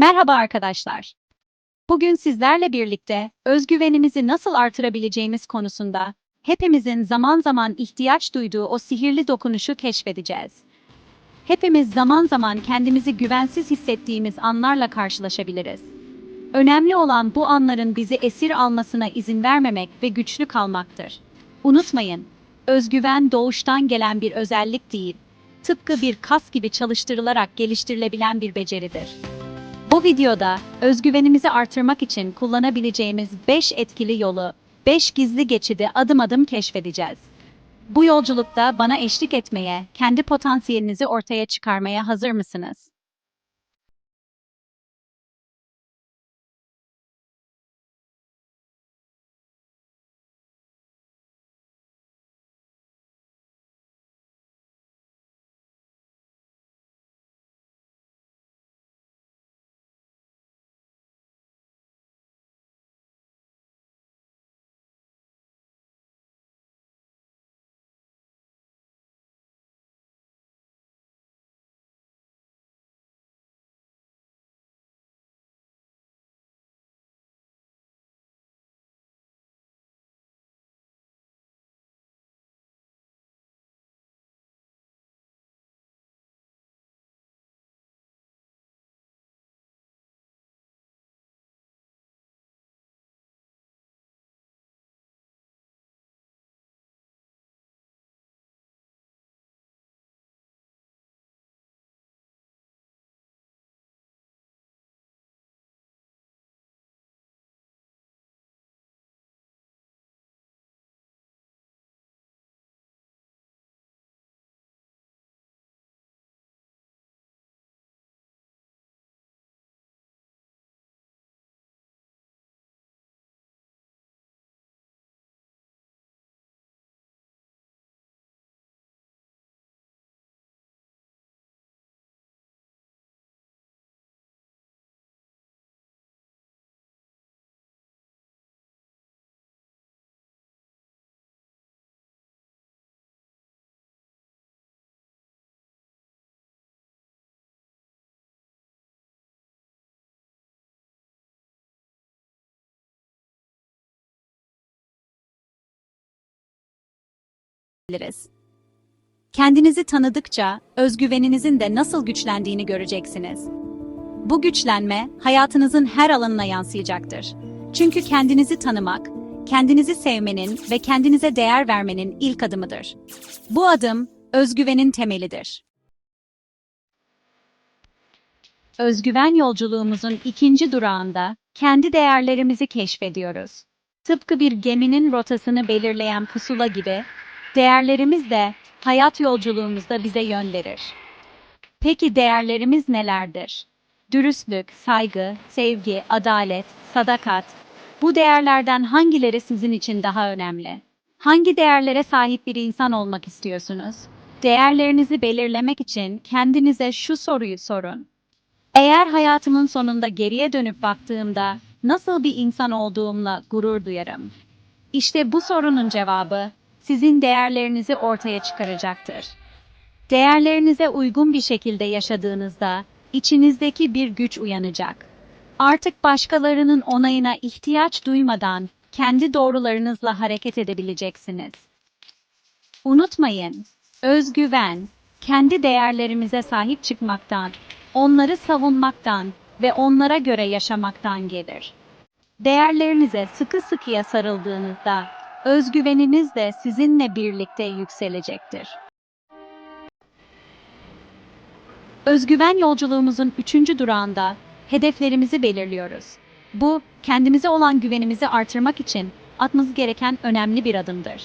Merhaba arkadaşlar. Bugün sizlerle birlikte özgüvenimizi nasıl artırabileceğimiz konusunda hepimizin zaman zaman ihtiyaç duyduğu o sihirli dokunuşu keşfedeceğiz. Hepimiz zaman zaman kendimizi güvensiz hissettiğimiz anlarla karşılaşabiliriz. Önemli olan bu anların bizi esir almasına izin vermemek ve güçlü kalmaktır. Unutmayın, özgüven doğuştan gelen bir özellik değil, tıpkı bir kas gibi çalıştırılarak geliştirilebilen bir beceridir. Bu videoda özgüvenimizi artırmak için kullanabileceğimiz 5 etkili yolu, 5 gizli geçidi adım adım keşfedeceğiz. Bu yolculukta bana eşlik etmeye, kendi potansiyelinizi ortaya çıkarmaya hazır mısınız? Biliriz. Kendinizi tanıdıkça özgüveninizin de nasıl güçlendiğini göreceksiniz. Bu güçlenme hayatınızın her alanına yansıyacaktır. Çünkü kendinizi tanımak, kendinizi sevmenin ve kendinize değer vermenin ilk adımıdır. Bu adım özgüvenin temelidir. Özgüven yolculuğumuzun ikinci durağında kendi değerlerimizi keşfediyoruz. Tıpkı bir geminin rotasını belirleyen pusula gibi Değerlerimiz de hayat yolculuğumuzda bize yön verir. Peki değerlerimiz nelerdir? Dürüstlük, saygı, sevgi, adalet, sadakat. Bu değerlerden hangileri sizin için daha önemli? Hangi değerlere sahip bir insan olmak istiyorsunuz? Değerlerinizi belirlemek için kendinize şu soruyu sorun. Eğer hayatımın sonunda geriye dönüp baktığımda nasıl bir insan olduğumla gurur duyarım? İşte bu sorunun cevabı sizin değerlerinizi ortaya çıkaracaktır. Değerlerinize uygun bir şekilde yaşadığınızda içinizdeki bir güç uyanacak. Artık başkalarının onayına ihtiyaç duymadan kendi doğrularınızla hareket edebileceksiniz. Unutmayın, özgüven, kendi değerlerimize sahip çıkmaktan, onları savunmaktan ve onlara göre yaşamaktan gelir. Değerlerinize sıkı sıkıya sarıldığınızda özgüveniniz de sizinle birlikte yükselecektir. Özgüven yolculuğumuzun üçüncü durağında hedeflerimizi belirliyoruz. Bu, kendimize olan güvenimizi artırmak için atmamız gereken önemli bir adımdır.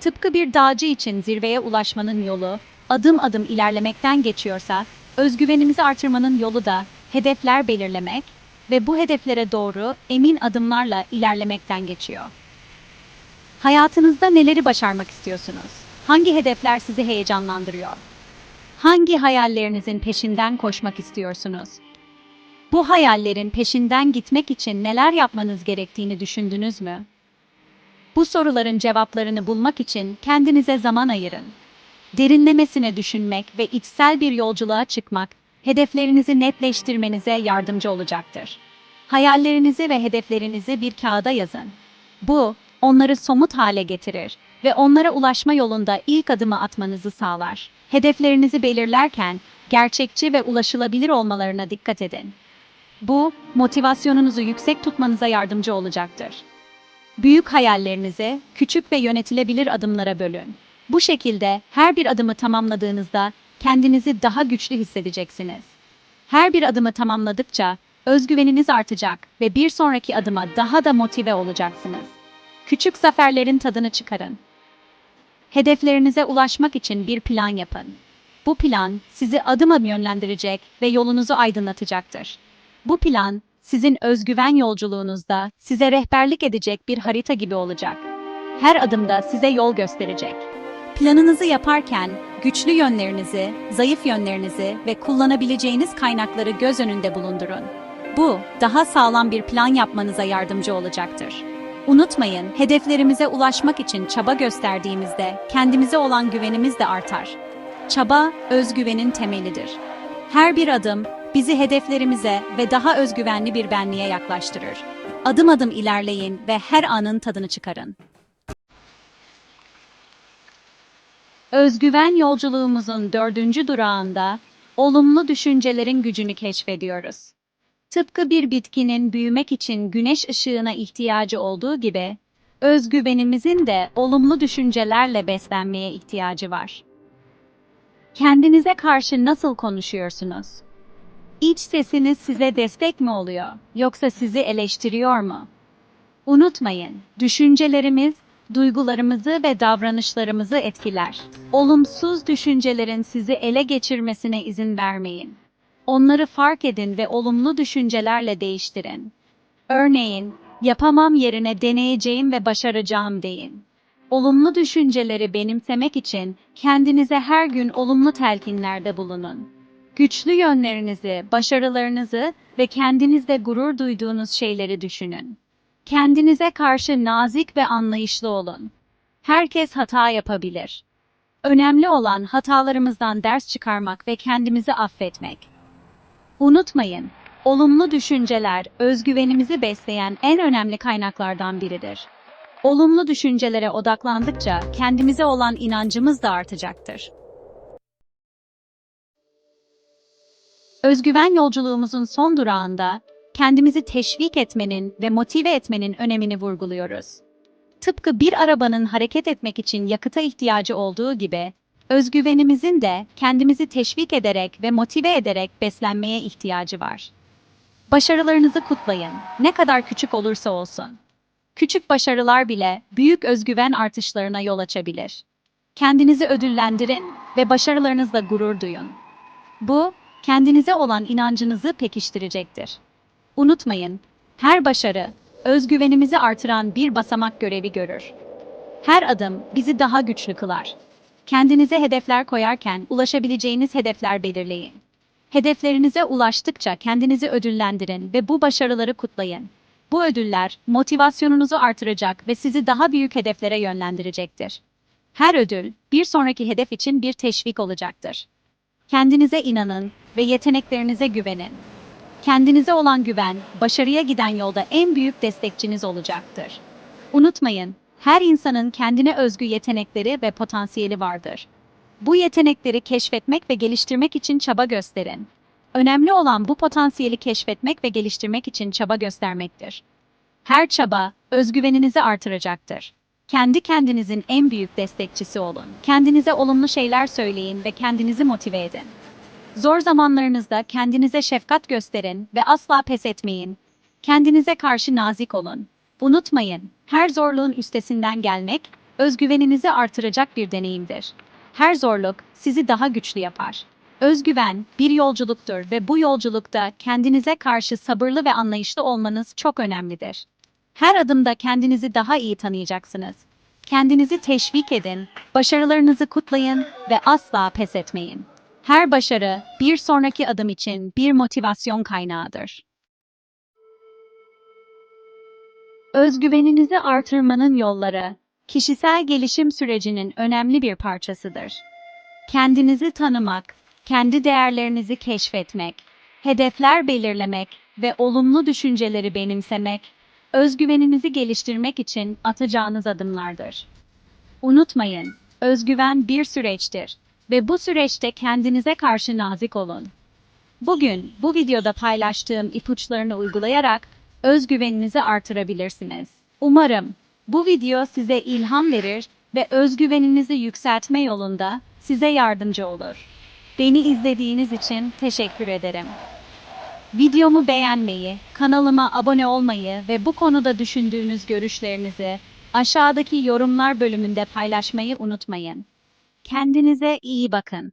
Tıpkı bir dağcı için zirveye ulaşmanın yolu, adım adım ilerlemekten geçiyorsa, özgüvenimizi artırmanın yolu da hedefler belirlemek ve bu hedeflere doğru emin adımlarla ilerlemekten geçiyor. Hayatınızda neleri başarmak istiyorsunuz? Hangi hedefler sizi heyecanlandırıyor? Hangi hayallerinizin peşinden koşmak istiyorsunuz? Bu hayallerin peşinden gitmek için neler yapmanız gerektiğini düşündünüz mü? Bu soruların cevaplarını bulmak için kendinize zaman ayırın. Derinlemesine düşünmek ve içsel bir yolculuğa çıkmak hedeflerinizi netleştirmenize yardımcı olacaktır. Hayallerinizi ve hedeflerinizi bir kağıda yazın. Bu, onları somut hale getirir ve onlara ulaşma yolunda ilk adımı atmanızı sağlar. Hedeflerinizi belirlerken gerçekçi ve ulaşılabilir olmalarına dikkat edin. Bu, motivasyonunuzu yüksek tutmanıza yardımcı olacaktır. Büyük hayallerinizi küçük ve yönetilebilir adımlara bölün. Bu şekilde her bir adımı tamamladığınızda kendinizi daha güçlü hissedeceksiniz. Her bir adımı tamamladıkça özgüveniniz artacak ve bir sonraki adıma daha da motive olacaksınız. Küçük zaferlerin tadını çıkarın. Hedeflerinize ulaşmak için bir plan yapın. Bu plan sizi adım adım yönlendirecek ve yolunuzu aydınlatacaktır. Bu plan sizin özgüven yolculuğunuzda size rehberlik edecek bir harita gibi olacak. Her adımda size yol gösterecek. Planınızı yaparken güçlü yönlerinizi, zayıf yönlerinizi ve kullanabileceğiniz kaynakları göz önünde bulundurun. Bu, daha sağlam bir plan yapmanıza yardımcı olacaktır. Unutmayın, hedeflerimize ulaşmak için çaba gösterdiğimizde kendimize olan güvenimiz de artar. Çaba, özgüvenin temelidir. Her bir adım bizi hedeflerimize ve daha özgüvenli bir benliğe yaklaştırır. Adım adım ilerleyin ve her anın tadını çıkarın. Özgüven yolculuğumuzun dördüncü durağında olumlu düşüncelerin gücünü keşfediyoruz. Tıpkı bir bitkinin büyümek için güneş ışığına ihtiyacı olduğu gibi, özgüvenimizin de olumlu düşüncelerle beslenmeye ihtiyacı var. Kendinize karşı nasıl konuşuyorsunuz? İç sesiniz size destek mi oluyor, yoksa sizi eleştiriyor mu? Unutmayın, düşüncelerimiz duygularımızı ve davranışlarımızı etkiler. Olumsuz düşüncelerin sizi ele geçirmesine izin vermeyin. Onları fark edin ve olumlu düşüncelerle değiştirin. Örneğin, yapamam yerine deneyeceğim ve başaracağım deyin. Olumlu düşünceleri benimsemek için kendinize her gün olumlu telkinlerde bulunun. Güçlü yönlerinizi, başarılarınızı ve kendinizde gurur duyduğunuz şeyleri düşünün. Kendinize karşı nazik ve anlayışlı olun. Herkes hata yapabilir. Önemli olan hatalarımızdan ders çıkarmak ve kendimizi affetmek. Unutmayın, olumlu düşünceler özgüvenimizi besleyen en önemli kaynaklardan biridir. Olumlu düşüncelere odaklandıkça kendimize olan inancımız da artacaktır. Özgüven yolculuğumuzun son durağında kendimizi teşvik etmenin ve motive etmenin önemini vurguluyoruz. Tıpkı bir arabanın hareket etmek için yakıta ihtiyacı olduğu gibi, özgüvenimizin de kendimizi teşvik ederek ve motive ederek beslenmeye ihtiyacı var. Başarılarınızı kutlayın, ne kadar küçük olursa olsun. Küçük başarılar bile büyük özgüven artışlarına yol açabilir. Kendinizi ödüllendirin ve başarılarınızla gurur duyun. Bu, kendinize olan inancınızı pekiştirecektir. Unutmayın, her başarı, özgüvenimizi artıran bir basamak görevi görür. Her adım bizi daha güçlü kılar. Kendinize hedefler koyarken ulaşabileceğiniz hedefler belirleyin. Hedeflerinize ulaştıkça kendinizi ödüllendirin ve bu başarıları kutlayın. Bu ödüller motivasyonunuzu artıracak ve sizi daha büyük hedeflere yönlendirecektir. Her ödül bir sonraki hedef için bir teşvik olacaktır. Kendinize inanın ve yeteneklerinize güvenin. Kendinize olan güven, başarıya giden yolda en büyük destekçiniz olacaktır. Unutmayın, her insanın kendine özgü yetenekleri ve potansiyeli vardır. Bu yetenekleri keşfetmek ve geliştirmek için çaba gösterin. Önemli olan bu potansiyeli keşfetmek ve geliştirmek için çaba göstermektir. Her çaba özgüveninizi artıracaktır. Kendi kendinizin en büyük destekçisi olun. Kendinize olumlu şeyler söyleyin ve kendinizi motive edin. Zor zamanlarınızda kendinize şefkat gösterin ve asla pes etmeyin. Kendinize karşı nazik olun. Unutmayın, her zorluğun üstesinden gelmek, özgüveninizi artıracak bir deneyimdir. Her zorluk sizi daha güçlü yapar. Özgüven bir yolculuktur ve bu yolculukta kendinize karşı sabırlı ve anlayışlı olmanız çok önemlidir. Her adımda kendinizi daha iyi tanıyacaksınız. Kendinizi teşvik edin, başarılarınızı kutlayın ve asla pes etmeyin. Her başarı bir sonraki adım için bir motivasyon kaynağıdır. Özgüveninizi artırmanın yolları, kişisel gelişim sürecinin önemli bir parçasıdır. Kendinizi tanımak, kendi değerlerinizi keşfetmek, hedefler belirlemek ve olumlu düşünceleri benimsemek, özgüveninizi geliştirmek için atacağınız adımlardır. Unutmayın, özgüven bir süreçtir ve bu süreçte kendinize karşı nazik olun. Bugün bu videoda paylaştığım ipuçlarını uygulayarak özgüveninizi artırabilirsiniz. Umarım bu video size ilham verir ve özgüveninizi yükseltme yolunda size yardımcı olur. Beni izlediğiniz için teşekkür ederim. Videomu beğenmeyi, kanalıma abone olmayı ve bu konuda düşündüğünüz görüşlerinizi aşağıdaki yorumlar bölümünde paylaşmayı unutmayın. Kendinize iyi bakın.